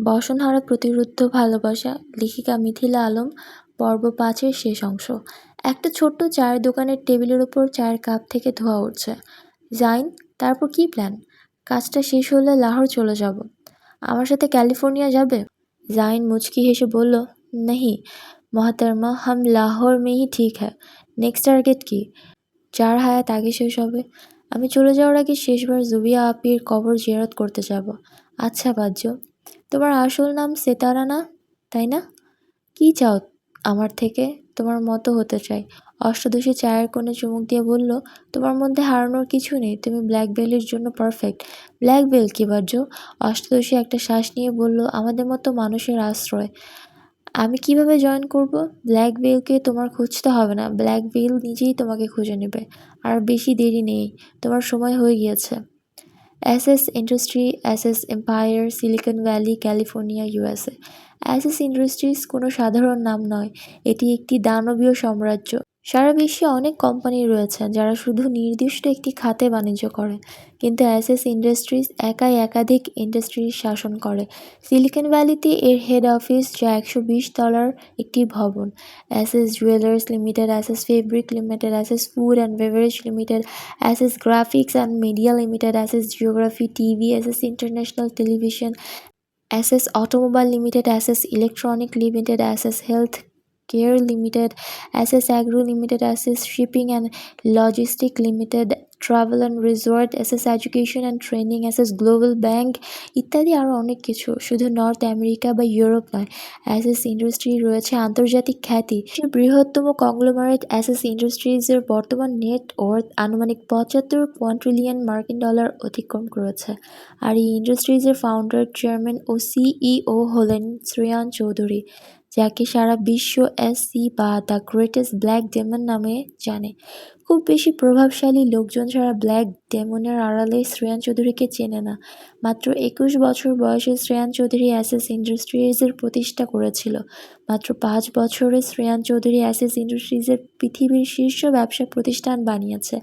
বসনহারা প্রতিরুদ্ধ ভালোবাসা, লেখিকা মিথিলা আলম, পর্ব পাঁচের শেষ অংশ। একটা ছোট্ট চায়ের দোকানের টেবিলের ওপর চায়ের কাপ থেকে ধোয়া উঠছে। জাইন, তারপর কি প্ল্যান কাজটা শেষ হলে লাহোর চলে যাব। আমার সাথে ক্যালিফোর্নিয়া যাবে? জাইন মুচকি হেসে বলল, নেহি মহাতারমা হাম লাহোর মেহি ঠিক হ্যাঁ নেক্সট টার্গেট কি? চার হায়াত আগে শেষ হবে। আমি চলে যাওয়ার আগে শেষবার জুবিয়া আপির কবর জিয়ারত করতে যাব। আচ্ছা বাজ্য তোমার আসল নাম সেতারা না, তাই না? কি চাও আমার থেকে? তোমার মতো হতে চাই। অষ্টাদশী চায়ের কোণে চুমুক দিয়ে বলল, তোমার মধ্যে হারানোর কিছু নেই, তুমি ব্ল্যাক বেলের জন্য পারফেক্ট ব্ল্যাক বেল কি বাজ্য অষ্টাদশী একটা শ্বাস নিয়ে বলল, আমাদের মতো মানুষের আশ্রয়। আমি কীভাবে জয়েন করব? ব্ল্যাক বেলকে তোমার খুঁজতে হবে না। ব্ল্যাক বেল নিজেই তোমাকে খুঁজে নেবে। আর বেশি দেরি নেই। তোমার সময় হয়ে গিয়েছে। Aces industry Aces empire, Silicon Valley, California, USA. Aces industries কোনো সাধারণ নাম নয়, এটি একটি দানবীয় সাম্রাজ্য। সারা বিশ্বে অনেক কোম্পানি রয়েছে যারা শুধু নির্দিষ্ট একটি খাতে বাণিজ্য করে, কিন্তু অ্যাসেস ইন্ডাস্ট্রিজ একাই একাধিক ইন্ডাস্ট্রিজ শাসন করে। সিলিকন ভ্যালিতে এর হেড অফিস যা একশো বিশ তলার একটি ভবন। Aces jewellers limited, Aces fabric limited, Aces food and beverage limited, Aces graphics and media limited, Aces geography TV, Aces international television, Aces automobile limited, Aces electronic limited, Aces health care limited Aces agro limited Aces shipping and logistic limited travel and resort SS education and training SS global bank ইত্যাদি আরও অনেক কিছু। শুধু North America বা Europe নয় S Aces industry রয়েছে আন্তর্জাতিক খ্যাতি। বৃহত্তম কংগ্লোমারেট অ্যাসেস ইন্ডাস্ট্রিজের বর্তমান নেট ওয়ার্থ আনুমানিক পঁচাত্তর কোয়ান্ট্রিলিয়ন মার্কিন ডলার অতিক্রম করেছে। আর এই ইন্ডাস্ট্রিজের ফাউন্ডার চেয়ারম্যান ও সিইও হলেন শ্রেয়ান চৌধুরী। যাকে সারা বিশ্ব এসসি বা দ্য গ্রেটেস্ট ব্ল্যাক ডেমন নামে জানে। খুব বেশি প্রভাবশালী লোকজন ছাড়া ব্ল্যাক ডেমনের আড়ালে শ্রেয়ান চৌধুরীকে চেনে না। মাত্র একুশ বছর বয়সে শ্রেয়ান চৌধুরী অ্যাসেস ইন্ডাস্ট্রিজের প্রতিষ্ঠা করেছিল। মাত্র পাঁচ বছরে শ্রেয়ান চৌধুরী অ্যাসেস ইন্ডাস্ট্রিজের পৃথিবীর শীর্ষ ব্যবসা প্রতিষ্ঠান বানিয়েছে।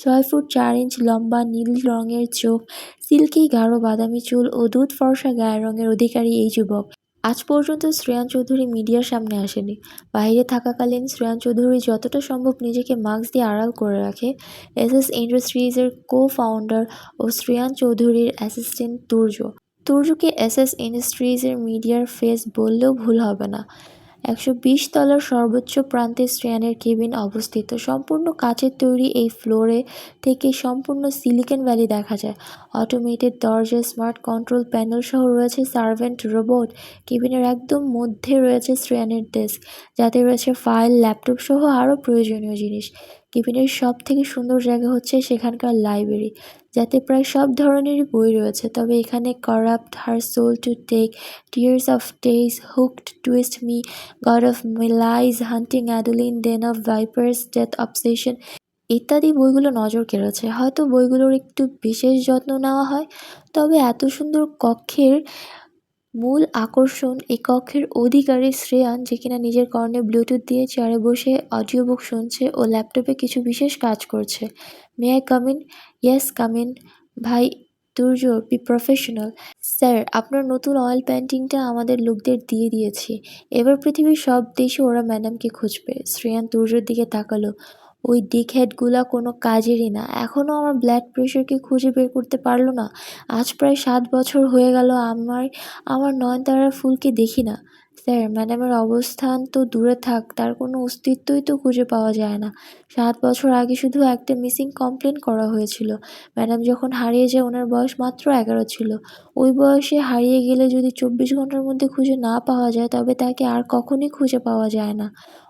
ছয় ফুট চার ইঞ্চ লম্বা নীল রঙের চোখ, সিল্কি গাঢ় বাদামি চুল ও দুধ ফর্সা গায়ের রঙের অধিকারী এই যুবক। আজ পর্যন্ত শ্রেয়ান চৌধুরী মিডিয়ার সামনে আসেনি। বাইরে থাকাকালীন শ্রেয়ান চৌধুরী যতটা সম্ভব নিজেকে মাস্ক দিয়ে আড়াল করে রাখে। এস এস ইন্ডাস্ট্রিজের কো ফাউন্ডার ও শ্রেয়ান চৌধুরীর অ্যাসিস্ট্যান্ট তুর্য। তুর্যকে এস এস ইন্ডাস্ট্রিজের মিডিয়ার ফেস বললেও ভুল হবে না। একশো বিশ তলার সর্বোচ্চ প্রান্তে শ্রেয়ানের কেবিন অবস্থিত। সম্পূর্ণ কাচের তৈরি এই ফ্লোরে থেকে সম্পূর্ণ সিলিকন ভ্যালি দেখা যায়। অটোমেটেড দরজা, স্মার্ট কন্ট্রোল প্যানেল সহ রয়েছে সার্ভেন্ট রোবট। কেবিনের একদম মধ্যে রয়েছে স্ট্র্যানের ডেস্ক, যাতে রয়েছে ফাইল, ল্যাপটপ সহ আরও প্রয়োজনীয় জিনিস। কেবিনের সব থেকে সুন্দর জায়গা হচ্ছে সেখানকার লাইব্রেরি, যাতে প্রায় সব ধরনেরই বই রয়েছে। তবে এখানে corrupt her soul to take tears of Tess hooked twist me god of malice hunting Adeline den of vipers death obsession ইত্যাদি বইগুলো নজর কেড়েছে। হয়তো বইগুলোর একটু বিশেষ যত্ন নেওয়া হয়, তবে এত সুন্দর কক্ষের মূল আকর্ষণ এই কক্ষের অধিকারী শ্রেয়ান যে কিনা নিজের কর্ণে ব্লুটুথ দিয়ে চেয়ারে বসে অডিও বুক শুনছে ও ল্যাপটপে কিছু বিশেষ কাজ করছে। May I coming yes coming ভাই তুর্য বি প্রফেশনাল স্যার আপনার নতুন অয়েল পেন্টিংটা আমাদের লোকদের দিয়ে দিয়েছি। এবার পৃথিবীর সব দেশে ওরা ম্যাডামকে খুঁজবে। শ্রেয়ান তুর্যর দিকে তাকালো। ওই ডিকহেডগুলা কোনো কাজেরই না। এখনও আমার ব্লাড প্রেশারকে খুঁজে বের করতে পারল না। আজ প্রায় সাত বছর হয়ে গেল আমার আমার নয়নতারা ফুলকে দেখি না। স্যার ম্যাডামের অবস্থান তো দূরে থাক, তার কোনো অস্তিত্বই তো খুঁজে পাওয়া যায় না। সাত বছর আগে শুধু একটা মিসিং কমপ্লেন করা হয়েছিল। ম্যাডাম যখন হারিয়ে যায়, ওনার বয়স মাত্র এগারো ছিল। ওই বয়সে হারিয়ে গেলে যদি চব্বিশ ঘণ্টার মধ্যে খুঁজে না পাওয়া যায়, তবে তাকে আর কখনই খুঁজে পাওয়া যায় না।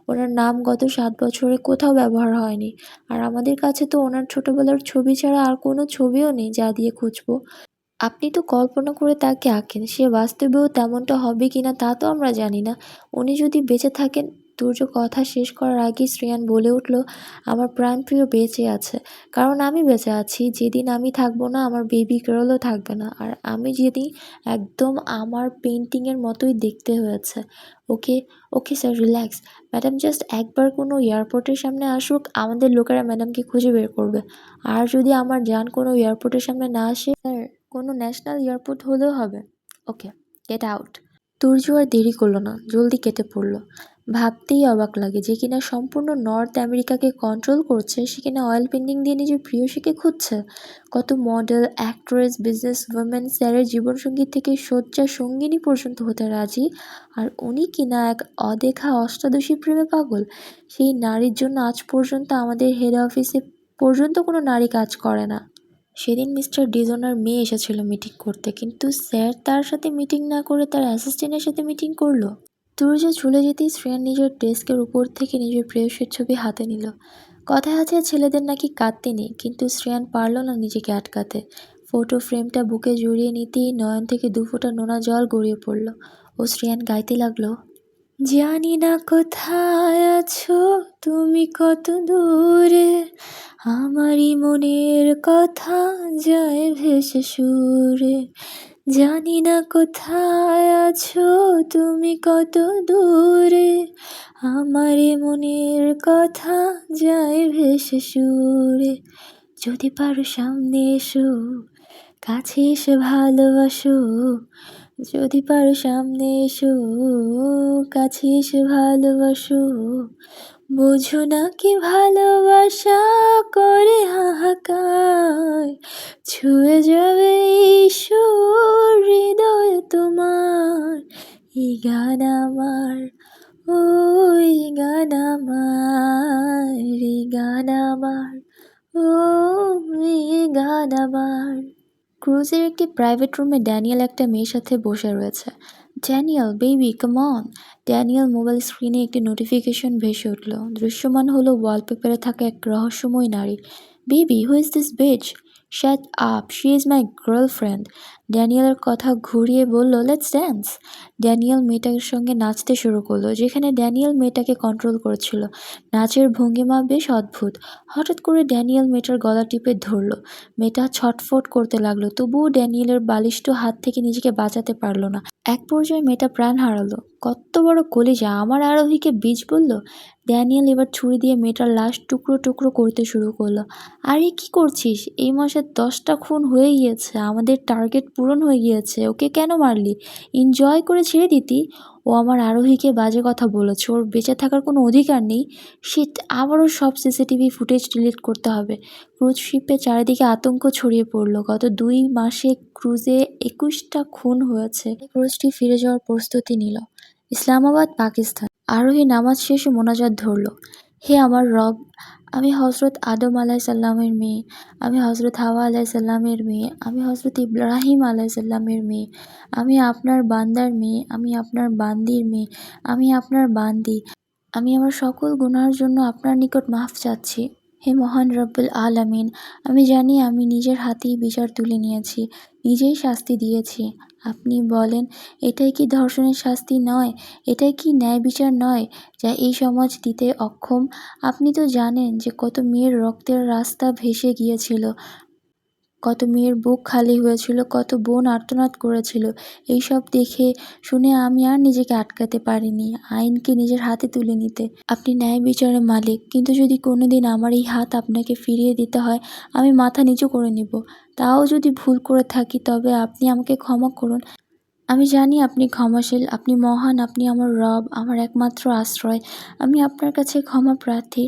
ওনার নাম গত সাত বছরে কোথাও ব্যবহার হয়নি। আর আমাদের কাছে তো ওনার ছোটোবেলার ছবি ছাড়া আর কোনো ছবিও নেই যা দিয়ে খুঁজবো। আপনি তো কল্পনা করে তাকে আঁকেন, সে বাস্তবেও তেমনটা হবে কি না তা তো আমরা জানি না। উনি যদি বেঁচে থাকেন তুর্য কথা শেষ করার আগেই শ্রেয়ান বলে উঠল, আমার প্রাণপ্রিয় বেঁচে আছে। কারণ আমি বেঁচে আছি। যেদিন আমি থাকব না, আমার বেবি গার্লও থাকবে না। আর আমি যেদিন একদম আমার পেন্টিংয়ের মতোই দেখতে হয়েছে। Okay okay sir relax madam just একবার কোনো এয়ারপোর্টের সামনে আসুক, আমাদের লোকেরা ম্যাডামকে খুঁজে বের করবে। আর যদি আমার যান কোনো এয়ারপোর্টের সামনে না আসে, স্যার কোনো ন্যাশনাল এয়ারপোর্ট হলেও হবে। ওকে গেট আউট তুর্য আর দেরি করল না, জলদি কেটে পড়ল। ভাবতেই অবাক লাগে যে কিনা সম্পূর্ণ নর্থ আমেরিকাকে কন্ট্রোল করছে, সে কিনা অয়েল পেন্টিং দিয়ে নিজের প্রিয়সীকে খুঁজছে। কত মডেল অ্যাক্ট্রেস বিজনেস ওমেন স্যারের জীবনসঙ্গী থেকে শয্যা সঙ্গিনী পর্যন্ত হতে রাজি, আর উনি কিনা এক অদেখা অষ্টাদশী প্রেমে পাগল। সেই নারীর জন্য আজ পর্যন্ত আমাদের হেড অফিসে পর্যন্ত কোনো নারী কাজ করে না। সেদিন মিস্টার ডিজোনার মেয়ে এসেছিল মিটিং করতে, কিন্তু স্যার তার সাথে মিটিং না করে তার অ্যাসিস্ট্যান্টের সাথে মিটিং করল। তুর্য ঝুলে যেতেই শ্রেয়ান নিজের ডেস্কের উপর থেকে নিজের প্রেয়সীর ছবি হাতে নিল। কথা আছে, ছেলেদের নাকি কাঁদতে নেই, কিন্তু শ্রেয়ান পারল না নিজেকে আটকাতে। ফটো ফ্রেমটা বুকে জড়িয়ে নিতেই নয়ন থেকে দু ফোঁটা নোনা জল গড়িয়ে পড়ল। ও শ্রেয়ান গাইতে লাগল জানি না কোথায় আছো, তুমি কত দূরে। আমারই মনের কথা যায় ভেসে সুরে। জানি না কোথায় আছো, তুমি কত দূরে। আমারই মনের কথা যায় ভেসে সুরে। যদি পারো সামনে এসো, কাছে এসে ভালোবাসো। যদি পারো সামনে এসো, কাছে এসে ভালোবাসো। বোঝো না কি ভালোবাসা করে হাহাকার। ছুঁয়ে যাবে ঈশ্বর হৃদয় তোমার। এই গান আমার, ও এই গান আমার, এই গান আমার, ও গান আমার। ক্রুজের একটি প্রাইভেট রুমে ড্যানিয়েল একটা মেয়ের সাথে বসে রয়েছে। Daniel baby come on Daniel mobile স্ক্রিনে একটি নোটিফিকেশন ভেসে উঠল। দৃশ্যমান হলো ওয়ালপেপারে থাকা এক রহস্যময় নারী। Baby who is this bitch shut up she is my girlfriend ড্যানিয়েলের কথা ঘুরিয়ে বলল লেটস ড্যান্স ড্যানিয়েল মেয়েটার সঙ্গে নাচতে শুরু করল, যেখানে ড্যানিয়েল মেয়েটাকে কন্ট্রোল করেছিল। নাচের ভঙ্গিমা বেশ অদ্ভুত। হঠাৎ করে ড্যানিয়েল মেয়েটার গলা টিপে ধরলো। মেয়েটা ছটফট করতে লাগল, তবুও ড্যানিয়েলের বালিষ্ট হাত থেকে নিজেকে বাঁচাতে পারল না। এক পর্যায়ে মেয়েটা প্রাণ হারালো। কত বড় কলিজা, আমার আরোহীকে বীজ বলল? ড্যানিয়েল এবার ছুরি দিয়ে মেয়েটার লাশ টুকরো টুকরো করতে শুরু করল। আরে, কি করছিস? এই মাসে দশটা খুন হয়ে গিয়েছে। আমাদের টার্গেট পূরণ হয়ে গিয়েছে। ওকে কেন মারলি? এনজয় করে ছেড়ে দিতি। ও আমার আরোহীকে বাজে কথা বলেছে। ওর বেঁচে থাকার কোনো অধিকার নেই। শিট আবারও সব সিসিটিভি ফুটেজ ডিলিট করতে হবে। ক্রুজ শিপে চারিদিকে আতঙ্ক ছড়িয়ে পড়ল। গত দুই মাসে ক্রুজে একুশটা খুন হয়েছে। ক্রুজটি ফিরে যাওয়ার প্রস্তুতি নিল। ইসলামাবাদ, পাকিস্তান। আরোহী নামাজ শেষে মোনাজাত ধরল। হে আমার রব, আমি হজরত আদম আলাই সাল্লামের মেয়ে, আমি হজরত হাওয়া আলাই সাল্লামের মেয়ে, আমি হজরত ইব্রাহিম আলাই সাল্লামের মেয়ে, আমি আপনার বান্দার মেয়ে, আমি আপনার বান্দির মেয়ে, আমি আপনার বান্দি, আমি আমার সকল গুনার জন্য আপনার নিকট মাফ চাচ্ছি। হে মহান রব্বুল আলামিন, আমি জানি আমি নিজের হাতেই বিচার তুলে নিয়েছি, নিজেই শাস্তি দিয়েছি। আপনি বলেন, এটাই কি ধর্ষণের শাস্তি নয়? এটাই কি ন্যায় বিচার নয় যা এই সমাজ দিতে অক্ষম? আপনি তো জানেন যে কত মেয়ের রক্তের রাস্তা ভেসে গিয়েছিল। কত মেয়ের বুক খালি হয়েছিল, কত বোন আর্তনাদ করেছিল। এইসব দেখে শুনে আমি আর নিজেকে আটকাতে পারিনি, আইনকে নিজের হাতে তুলে নিতে। আপনি ন্যায় বিচারের মালিক, কিন্তু যদি কোনো দিন আমার এই হাত আপনাকে ফিরিয়ে দিতে হয়, আমি মাথা নিচু করে নিব। তাও যদি ভুল করে থাকি, তবে আপনি আমাকে ক্ষমা করুন। আমি জানি আপনি ক্ষমাশীল, আপনি মহান, আপনি আমার রব, আমার একমাত্র আশ্রয়। আমি আপনার কাছে ক্ষমা প্রার্থী।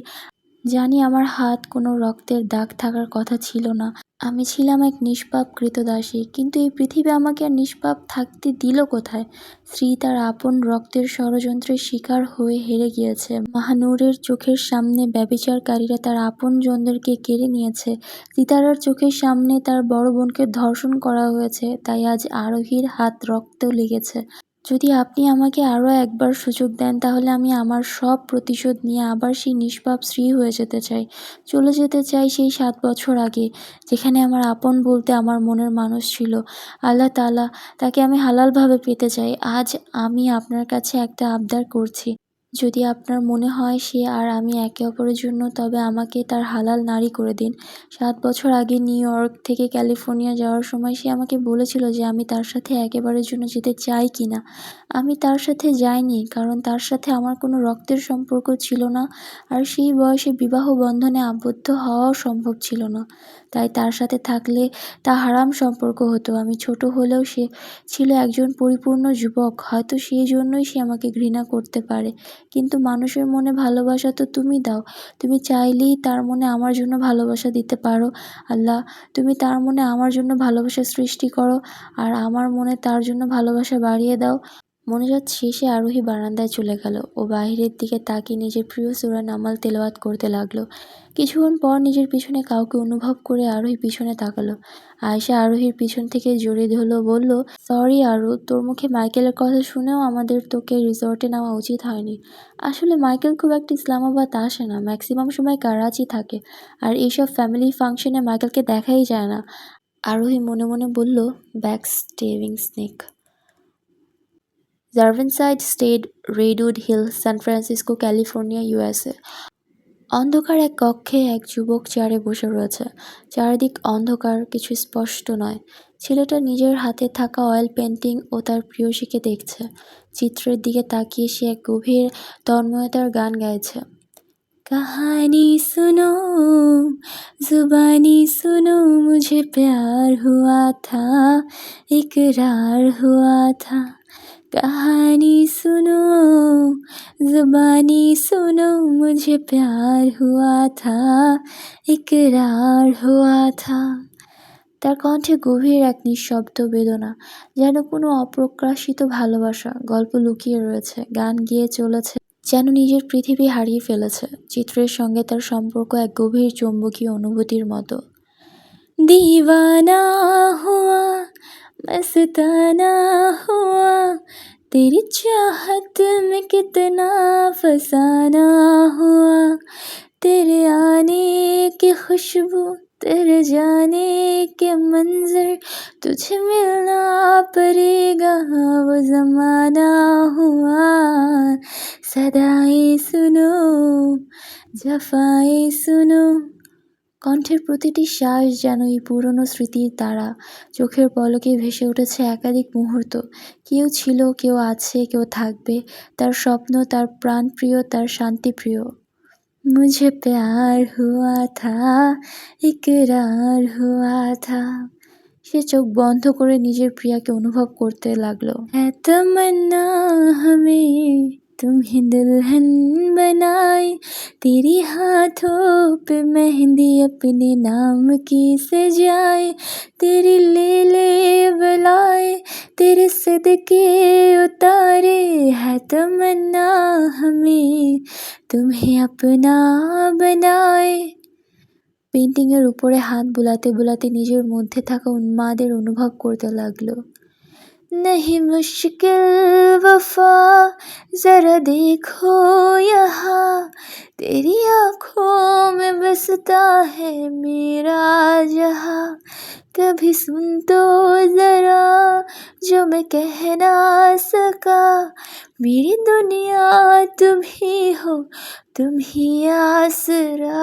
জানি আমার হাত কোনো রক্তের দাগ থাকার কথা ছিল না। আমি ছিলাম এক নিষ্পাপ কৃতদাসী, কিন্তু এই পৃথিবী আমাকে আর নিষ্পাপ থাকতে দিল কোথায়? স্ত্রী তার আপন রক্তের ষড়যন্ত্রের শিকার হয়ে হেরে গিয়েছে। মাহানুরের চোখের সামনে ব্যবিচারকারীরা তার আপন জনদেরকে কেড়ে নিয়েছে। সিতারার চোখের সামনে তার বড় বোনকে ধর্ষণ করা হয়েছে, তাই আজ আরোহীর হাত রক্ত লেগেছে। যদি আপনি আমাকে আরও একবার সুযোগ দেন, তাহলে আমি আমার সব প্রতিশোধ নিয়ে আবার সেই নিষ্পাপ স্ত্রী হয়ে যেতে চাই। চলে যেতে চাই সেই সাত বছর আগে, যেখানে আমার আপন বলতে আমার মনের মানুষ ছিল। আল্লাহ তালা তাকে আমি হালালভাবে পেতে চাই। আজ আমি আপনার কাছে একটা আবদার করছি। যদি আপনার মনে হয় সে আর আমি একে অপরের জন্য, তবে আমাকে তার হালাল নারী করে দিন। সাত বছর আগে নিউ ইয়র্ক থেকে ক্যালিফোর্নিয়া যাওয়ার সময় সে আমাকে বলেছিল যে আমি তার সাথে একেবারের জন্য যেতে চাই কি না। আমি তার সাথে যাইনি, কারণ তার সাথে আমার কোনো রক্তের সম্পর্ক ছিল না, আর সেই বয়সে বিবাহ বন্ধনে আবদ্ধ হওয়াও সম্ভব ছিল না। তাই তার সাথে থাকলে তা হারাম সম্পর্ক হতো। আমি ছোট হলেও সে ছিল একজন পরিপূর্ণ যুবক, হয়তো সেই জন্যই সে আমাকে ঘৃণা করতে পারে। কিন্তু মানুষের মনে ভালোবাসা তো তুমি দাও। তুমি চাইলেই তার মনে আমার জন্য ভালোবাসা দিতে পারো, আল্লাহ। তুমি তার মনে আমার জন্য ভালোবাসা সৃষ্টি করো, আর আমার মনে তার জন্য ভালোবাসা বাড়িয়ে দাও। মনোজাত শেষে আরোহী বারান্দায় চলে গেল ও বাহিরের দিকে তাকিয়ে নিজের প্রিয় সুরা নামাল তেলাওয়াত করতে লাগল। কিছুক্ষণ পর নিজের পিছনে কাউকে অনুভব করে আরোহী পিছনে তাকালো। আয়সা আরোহীর পিছন থেকে জড়িয়ে ধরলো, বলল, সরি আরু, তোর মুখে মাইকেলের কথা শুনেও আমাদের তোকে রিসর্টে নেওয়া উচিত হয়নি। আসলে মাইকেল খুব একটা ইসলামাবাদ আসে না, ম্যাক্সিমাম সময় কারাচি থাকে আর এইসব ফ্যামিলি ফাংশনে মাইকেলকে দেখাই যায় না। আরোহী মনে মনে বলল back স্টেভিং snake. জার্ভেনসাইড state Redwood Hill San Francisco California USA অন্ধকার এক কক্ষে এক যুবক চেয়ারে বসে রয়েছে। চারিদিক অন্ধকার, কিছু স্পষ্ট নয়। ছেলেটা নিজের হাতে থাকা অয়েল পেন্টিং ও তার প্রিয়সীকে দেখছে। চিত্রের দিকে তাকিয়ে সে এক গভীর তন্ময়তার গান গাইছে। কাহানি শুনো, জুবানি শুনো, মুঝে প্যার হুয়া থা, ইকরার হুয়া থা। कहानी सुनो जुबानी सुनो मुझे प्यार हुआ था इकरार हुआ था তার কণ্ঠে গভীর এক নিঃশব্দ বেদনা যেন কোনো অপ্রকাশিত ভালোবাসা গল্প লুকিয়ে রয়েছে গান গিয়ে চলেছে যেন নিজের পৃথিবী হারিয়ে ফেলেছে চিত্রের সঙ্গে তার সম্পর্ক এক গভীর চৌম্বকীয় অনুভূতির মতো দিওয়ানা হুয়া مستانہ ہوا۔ تیری چاہت میں کتنا فسانہ ہوا۔ تیرے آنے کی خوشبو، تیرے جانے کے منظر تجھے ملنا پڑے گا۔ وہ زمانہ ہوا۔ صدائیں سنو جفائیں سنو۔ কণ্ঠের প্রতিটি শ্বাস যেন এই পুরনো স্মৃতির তারা চোখের পলকে ভেসে উঠেছে একাধিক মুহূর্ত। কেউ ছিল, কেউ আছে, কেউ থাকবে। তার স্বপ্ন, তার প্রাণপ্রিয়, তার শান্তিপ্রিয়। মুঝে প্যার হুয়া থা, ইকরার হুয়া থা। সে চোখ বন্ধ করে নিজের প্রিয়াকে অনুভব করতে লাগল। এত মন্না হামে तुम्हें दुल्हन बनाए तेरी हाथों पे मेहंदी अपने नाम की सजाए तेरी ले ले बुलाए तेरे सदके उतारे है तमन्ना हमें तुम्हें अपना बनाए পেন্টিংয়ের উপরে হাত বুলাতে বুলাতে নিজের মধ্যে থাকা উন্মাদের অনুভব করতে লাগলো नहीं मुश्किल वफा, ज़रा देखो यहाँ। तेरी आँखों में बसता है मेरा जहाँ। कभी सुन तो ज़रा जो मैं कह ना सका। मेरी दुनिया तुम ही हो, तुम ही आसरा।